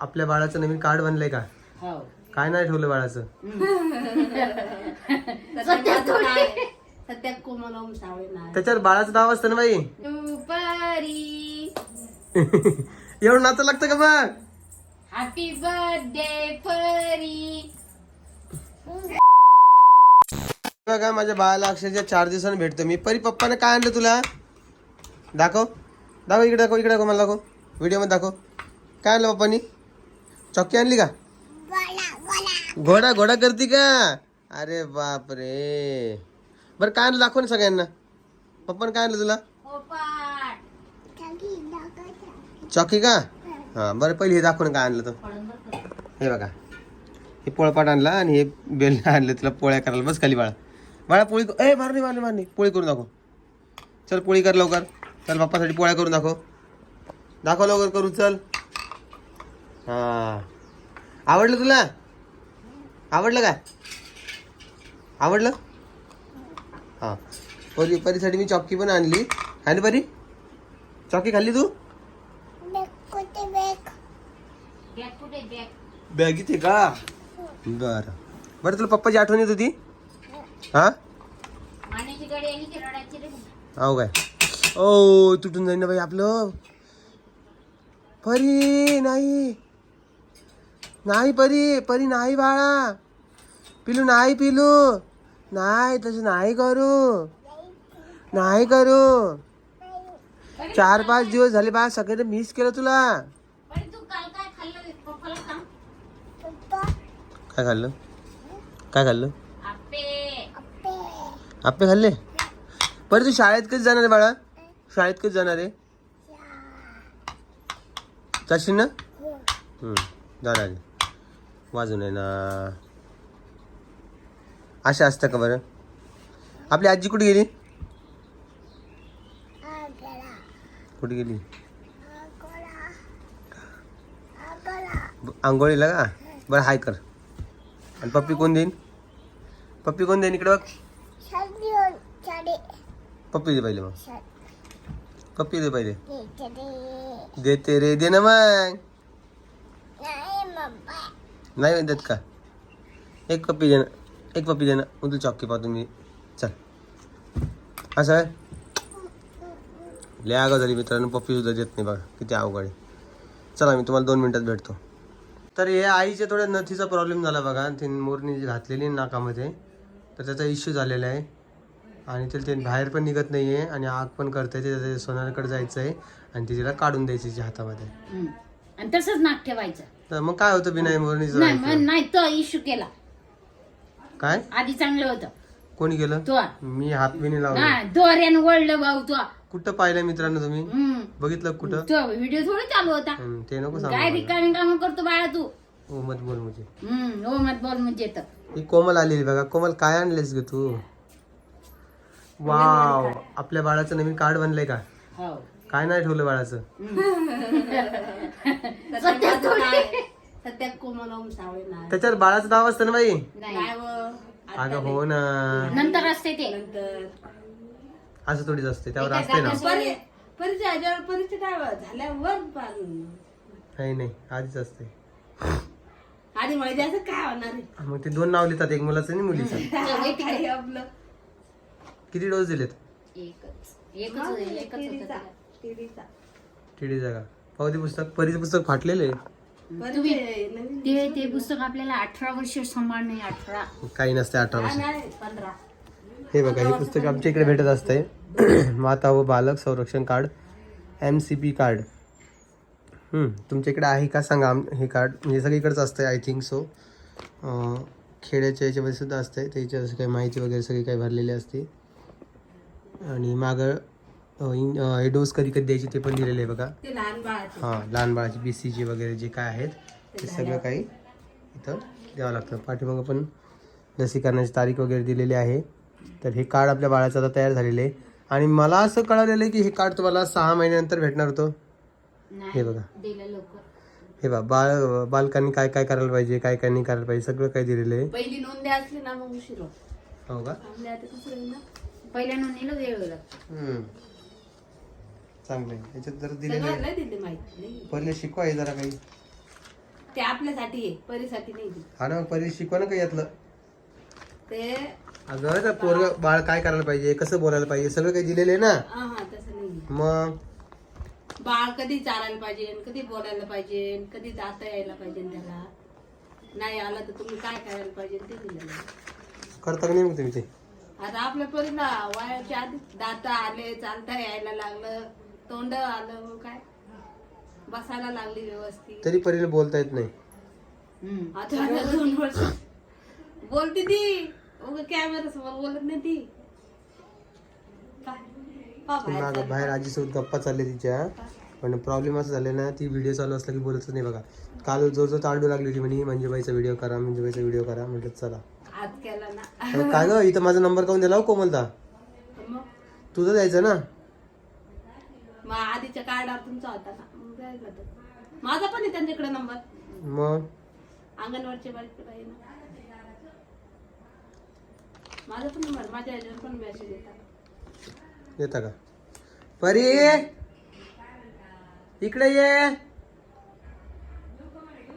आपल्या बाळाचं नवीन कार्ड बनलंय का? हो. काय नाही ठेवलं बाळाचं? सध्या थोडी. सध्या कोमल ओम सावळे नाव. त्याच्यावर बाळाचं नाव असतं ना बाई? दुपारी. एवढं नातं लागतं का मग? हॅपी बर्थडे परी. बघा माझ्या बाळाला अक्षरशः चार दिवसांनी भेटतो मी परी पप्पाने काय आणलं तुला? दाखव. दाखव इकडे दाखव इकडे दाखव मला दाखव. व्हिडिओमध्ये दाखव. काय आणलं पप्पानी? चॉकी आणली का? घोडा घोडा करती का? अरे बाप रे बरं काय आणलं दाखव ना सगळ्यांना. पप्पाने काय आणलं तुला? चॉकी का? हा बरं पहिले हे दाखव ना काय आणलं तर. हे बघा. हे पोळपाट आणला आणि हे बेल आणलं. तुला पोळ्या करायला. बस खाली बाळा. बाळा पोळी ए मारणी मारणी मारणी पोळी करून दाखव. चल पोळी कर लवकर. चल बाप्पासाठी पोळ्या करून दाखव. दाखव लवकर करू चल. हा. आवडलं तुला? आवडलं का? आवडलं? हा. परी परीसाठी मी चॉकी पण आणली. आहे ना परी? चॉकी खाल्ली तू? बॅग इथे का? बरं. बरं तुला पप्पाची आठवण येत होती? हा? हो काय? ओ तुटून जाईन ना बाई आपलं. परी नाही. नाही परी परी नाही बाळा. पिलू नाही पिलू. नाही तसं नाही करू. नाही करू. चार पाच दिवस झाले बा सगळ्यांनी मिस केलं तुला. पण तू काल काय खाल्लं काय खाल्लं? काय खाल्लं? आपे. आपे. खाल्ले? बरं तू शाळेत कधी जाणार आहे बाळा? शाळेत कधी जाणार आहे? जाशील ना? हम्म, जाणार आहे. वाजून आहे ना. अशा असतं का बरं? आपली आजी कुठे गेली? कुठे गेली? आंघोळीला का? बरं हाय कर. आणि पप्पी कोण देईन? पप्पी कोण देईन इकडे बघ? पप्पी दे पहिले मग. पप्पी दे पहिले. देते रे दे ना मग. नाही देत का? एक पप्पी देणं एक पप्पी देणं मग तू चॉकी पाहतो मी. चल. असं आहे लय आगाव झाली मित्रांनो पप्पी सुद्धा देत नाही बघा. किती अवघड आहे. चला मी तुम्हाला दोन मिनिटात भेटतो. तर हे आईच्या थोड्या नथीचा प्रॉब्लेम झाला बघा. ती मोरणी जी घातलेली नाकामध्ये तर त्याचा इश्यू झालेला आहे. आणि ते ते बाहेर पण निघत नाही आहे आणि आग पण करता ते त्याच्या सोनारकडे जायचं आहे आणि ती तिला काढून द्यायची हातामध्ये. आणि तसंच नाक ठेवायचं. तर मग काय होतं बिना मोरणीचं नाही राहायचं? मग नाही तो इश्यू केला. काय? आधी चांगलं होतं. कोणी केलं? तो. मी हात नाही लावला. हा दोऱ्यानं वळलं भाऊ तो. कुठं पाहिलं मित्रांनो तुम्ही? हम्म. बघितलं कुठं? तो व्हिडिओ थोडी चालू होता. हम्म, ते नको काय रिकामी काम करतो बाळा तू. ओ मत बोल मुझे. हम्म हो मत बोल म्हणजे तर. ही कोमल आलेली बघा. कोमल काय आणलेस ग तू? वाव आपल्या बाळाचं नवीन कार्ड बनलंय का? हो. काय नाही ठेवलं बाळाचं? सध्या थोडी सध्या कोमल ओम सावळे नाव त्याच्यावर बाळाचं नाव असतं ना बाई? नाही. अगं हो ना. नंतर असते ते. नंतर. असं थोडीच असते त्यावर असते ना. गाण्याचं- परि परिचय ह्याच्यावर परिचय काय झाल्यावर पण नाही नाही. आधीच असते. आधी माहिती असं काय होणार आहे? मग ते दोन नाव लिहितात एक मुलाचं आणि मुलीचं. काय आपलं. किती डोस दिलेत? एकच. एकच एकच होतं टिडीचा. त्याला. टिडीचा टीडी जागा पाहू ते पुस्तक परीचं पुस्तक फाटलेलं ते ते पुस्तक आपल्याला अठरा वर्ष सांभाळणे अठरा. काही नसते अठरा वर्ष. नाही पंधरा. हे बघा हे पुस्तक आमच्या इकडे भेटत असते माता व बालक संरक्षण card M C P card. हम्म, तुमच्या इकडे आहे का? सांगा आम हे कार्ड. म्हणजे सगळीकडेच असतं आय थिंक सो खेड्याच्या याच्यामध्ये सुद्धा असते त्याच्या असं काही माहिती वगैरे सगळी काही भरलेली असते. आणि मागं हे डोस कधी कधी द्यायची ते पण दिलेले आहे बघा. ते लहान बाळाचे. हां लहान बाळाची बी सी जी वगैरे जे काय आहेत ते सगळं काही इथं द्यावं लागतं. पाठीमागं पण लसीकरणाची तारीख वगैरे दिलेली आहे. तर हे कार्ड आपल्या बाळाचं आता तयार झालेलं आहे. आणि मला असं कळालेलं आहे की हे कार्ड तुम्हाला सहा महिन्यानंतर भेटणार होतं. हे बघा. हे बा बाळ बालकांनी काय काय करायला पाहिजे काय काय नाही करायला पाहिजे सगळं काही दिलेलं आहे. पहिली नोंद द्या असली ना मग उशीर होत. हो का? पहिल्या वेळ हम्म. चांगलं आहे. याच्यात जर दिलेलं सगळं आहे नाही दिली माहिती नाही. पहिले शिकवा हे जरा काही. ते आपल्यासाठी आहे परीसाठी नाही. हा ना परी शिकवा ना काही यातलं. ते अगं त्या पोरग बाळ काय करायला पाहिजे कसं बोलायला पाहिजे सगळं काही दिलेलं आहे ना? हा हा तसं नाही मग? बाळ कधी चालायला पाहिजे कधी बोलायला पाहिजे कधी जाता यायला पाहिजे त्याला. नाही आलं तर तुम्ही काय करायला पाहिजे ते दिलेलं. करता का नाही मग तुम्ही ते? आता आपल्या परीला वयाच्या आधी दात आले चालता यायला लागलं. तोंड आलं मग काय? बसायला लागली व्यवस्थित. तरी परीला बोलता येत नाही. आता आता दोन वर्ष. बोलती ती. उगा कॅमेरा समोर बोलत नाही ती. पण बाहेर मागं चालली. बाहेर आजीसोबत गप्पा चालले तिच्या. पण प्रॉब्लेम असं झाले ना ती व्हिडिओ चालू असला की बोलतच नाही बघा. काल जो जो तांडू लागली होती म्हणे मंजूबाईचा व्हिडिओ करा मंजूबाईचा व्हिडिओ करा म्हटलं चला. आज केला ना. अरे काय ग इथं माझा नंबर काऊन दिला हो कोमलता मग? तुझं द्यायचं ना? मग आधीच्या कार्डावर तुमचा होता ना मग द्यायला तर. माझा पण आहे त्यांच्याकडे नंबर. मग? अंगणवाडीच्या बाईकडे आहे ना. माझा पण नंबर माझ्या ह्याच्यावर पण मेसेज येतात. येता का? परी! इकडे ये!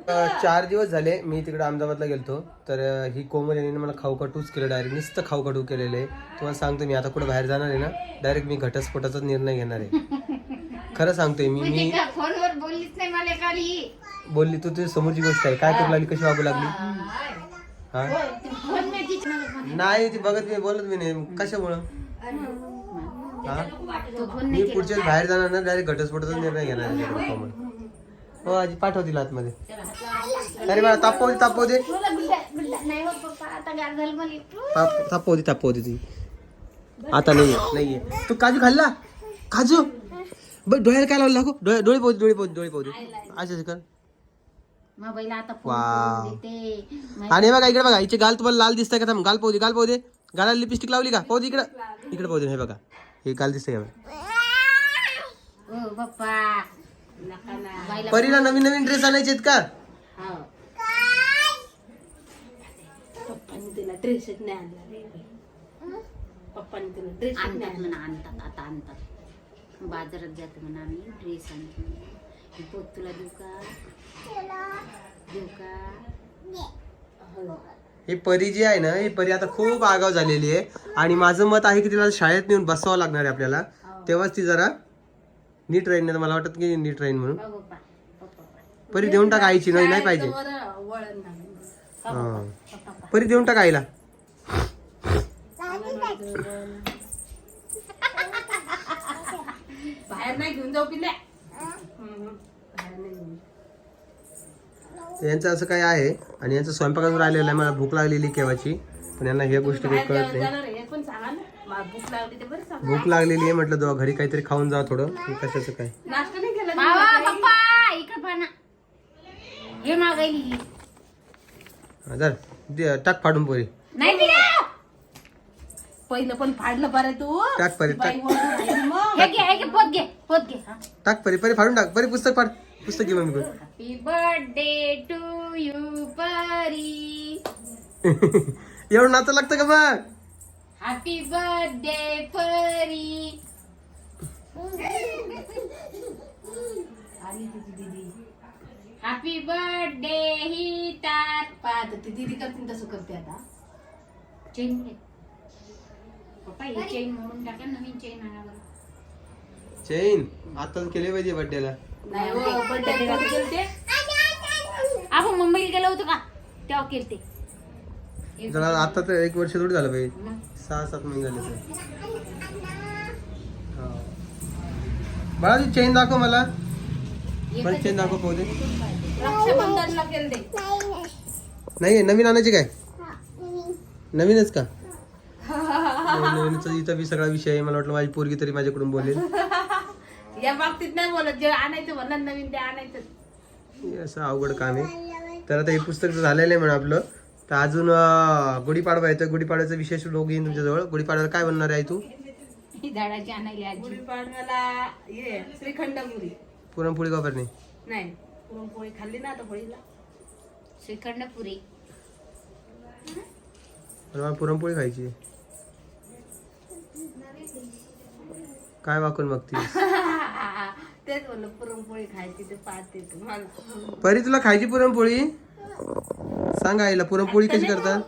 अं, चार दिवस झाले मी तिकडे अहमदाबादला गेलतो. तर अं, ही कोमल यांनी मला खाऊ कटूच केलं डायरेक्ट नुसतं खाऊ कटू केलेलं आहे. तुम्हाला सांगतो मी आता कुठे बाहेर जाणार आहे ना डायरेक्ट मी घटस्फोटाचाच निर्णय घेणार आहे. खरं सांगतोय मी मी फोनवर बोललीच नाही मला काली बोलली तू तुझी समोरची गोष्ट आहे. काय करू लागली? कशी वागू लागली? हा. फोन नाही तिच्या नाही ती बघत मी बोलत मी नाही. कशामुळं? हा? तो फोन मी पुढच्या वेळेस बाहेर जाणार ना डायरेक्ट घटस्फोटाचा निर्णय घेणार आहे त्याच्याकडे कोमल हो आजी पाठव तिला आतमध्ये. अरे बाळा तापव दे तापव दे तुला गुड्डा गुड्डा नाही हो पप्पा आता गार झालं मला ताप- तापव दे तापव दे ती. आता नाहीये नाहीये. तू काजू खाल्ला? काजू? बघ डोळ्याला काय लावलं दाखव? डोळे डोळे पोहते डोळे पोहते डोळे पोहते अच्छा अच्छा कर मोबाईल आता फोन वाव. करून देते. आणि हे बघा इकडे बघा हिचे गाल तुम्हाला लाल दिसतंय का? थांब गाल पाहू दे गाल पाहू दे. गालाला लिपस्टिक लावली का? पाहू दे इकडं. इकडे पाहू दे हे बघा. हे गाल दिसतंय का? पप्पा नका ना. बाईला परीला नवीन नवीन ड्रेस आणायचे आहेत का? हो. पप्पांनी तिला ड्रेसच नाही आणला. रे पप्पांनी तिला ड्रेस आणतात म्हणा आणतात आता आणतात. बाजारात जातो म्हणा आम्ही ड्रेस आणतो. ही पोत तुला देऊ का? देऊ का? हो. ही परी जी आहे ना ही परी आता खूप आगाव झालेली आहे. आणि माझं मत आहे की तिला शाळेत नेऊन बसवावं लागणार आहे आपल्याला. तेव्हाच ती जरा नीट राहील नाही तर मला वाटत की नीट राहील म्हणून. हो पप्पा हो पप्पा. परी देऊन टाक आईची नाही नाही पाहिजे. हा. परी देऊन टाक आईला. बाहेर नाही घेऊन जाऊ पिल्या. हम्म. बाहेर नाही घेऊन यांचं असं काय आहे आणि यांचं स्वयंपाकावर आलेलं आहे. मला भूक लागलेली केव्हाची पण यांना ह्या गोष्टी काही कळत नाही. जाणार आहे. हे पण सांगा ना. मला भूक लागली ते बरं सांगा. भूक लागलेली आहे म्हटलं तेव्हा घरी काहीतरी खाऊन जा थोडं. हे कशाचं काय? नाश्ता नाही केला बाबा तुम्ही सकाळी? पप्पा इकडे पाहा ना. हे मागायली हा, धर. दे- टाक फाडून पोरी. नाही दिला. पहिलं पण फाडलं बरं तू. टाक परी बाई टाक. ओरडून राहिली. मग. हे घे हे घे पोत घे पोत घे. हा. टाक परी परी फाडून टाक. परी पुस्तक फाड. पुस्तक घे mummy happy birthday to you Pari. एवढं नाचं लागतं का मग हॅपी बर्थडे परी. आली तुझी दीदी. हॅपी बर्थडे ही तात पाहत ती दीदी करते तसं करते आता. चेन घे. पप्पा ही चेन मोडून टाका नवीन चेन आणा बरं. चैन आताच केले पाहिजे बड्डेला नाही हो बर्थडे कधी केलते? आपण मुंबईला गेलो होतो का? तेव्हा केलते. जरा आता तर एक वर्ष थोडी झालं पाहिजे मग? सहा सात महिने झाले तर. हा. बाळा ती चेन दाखव मला. मला चेन दाखव पाहू दे. रक्षाबंधनला केलते. नाही नवीन आणायची काय? नवीनच का? नवीनच इथं बी सगळा विषय आहे. मला वाटलं माझी पोरगी तरी माझ्याकडून बोलेल. या बाबतीत नाही बोलत. जे आणायचं म्हणलं नवीन ते आणायचं हे असं अवघड काम आहे. तर आता हे पुस्तक तर झालेलं आहे म्हणा आपलं. तर अजून अं, गुढीपाडवा येतं गुढीपाडव्याचा विशेष लोक येईन तुमच्याजवळ. गुढीपाडव्याला काय बनणार आहे तू? ही झाडाची आणायली आजी. गुढीपाडव्याला ये श्रीखंड पुरी पुरणपोळी वापरणे नाही? पुरणपोळी खाल्ली ना आता होळीला श्रीखंड पुरी मला पुरणपोळी खायची आहे. काय वाकून बघतीस तेच म्हणलं पुरणपोळी खायची ते पाहते परी तुला खायची पुरणपोळी? सांग आईला पुरणपोळी कशी करतात?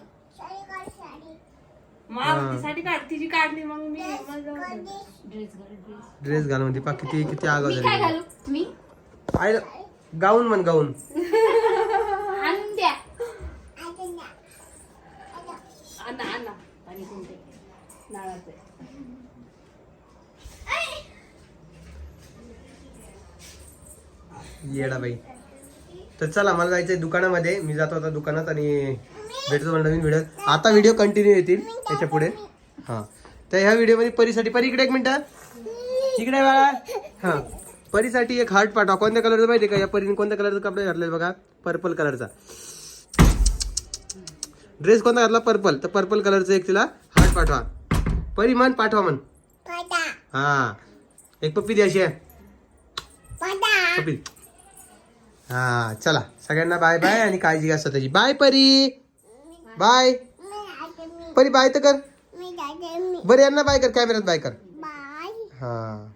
मावतीसाठी काढ तिची काढली मग मी मग जाऊ दे. ड्रेस घाल ड्रेस ड्रेस घाल म्हणते पा किती किती आगाव मी काय झाली घालू? मी? आईला गाऊन म्हण गाऊन आणून द्या आणा आणा पाणी कोणते नाळाचं येडा बाई. तर चला मला जायचंय दुकानामध्ये. मी जातो आता दुकानात आणि भेटतो मला नवीन व्हिडिओ आता व्हिडिओ कंटिन्यू येतील त्याच्या पुढे. हा. तर ह्या व्हिडिओमध्ये परीसाठी परी इकडे एक मिनिट. इकडे बाळा हा. परीसाठी एक हार्ट पाठवा कोणत्या कलरचं माहिती का? या परीने कोणत्या कलरचा कपडे घातले बघा? पर्पल कलरचा ड्रेस कोणता घातला? पर्पल तर पर्पल कलरचं एक तिला हार्ट पाठवा परी म्हण पाठवा म्हण. हा. एक पप्पी द्यायची आहे. पप्पी. हा चला. सगळ्यांना बाय बाय आणि काळजी घ्या स्वतःची. बाय परी. बाय परी बाय तर कर. बरं यांना बाय कर. कॅमेऱ्यात बाय कर. हा.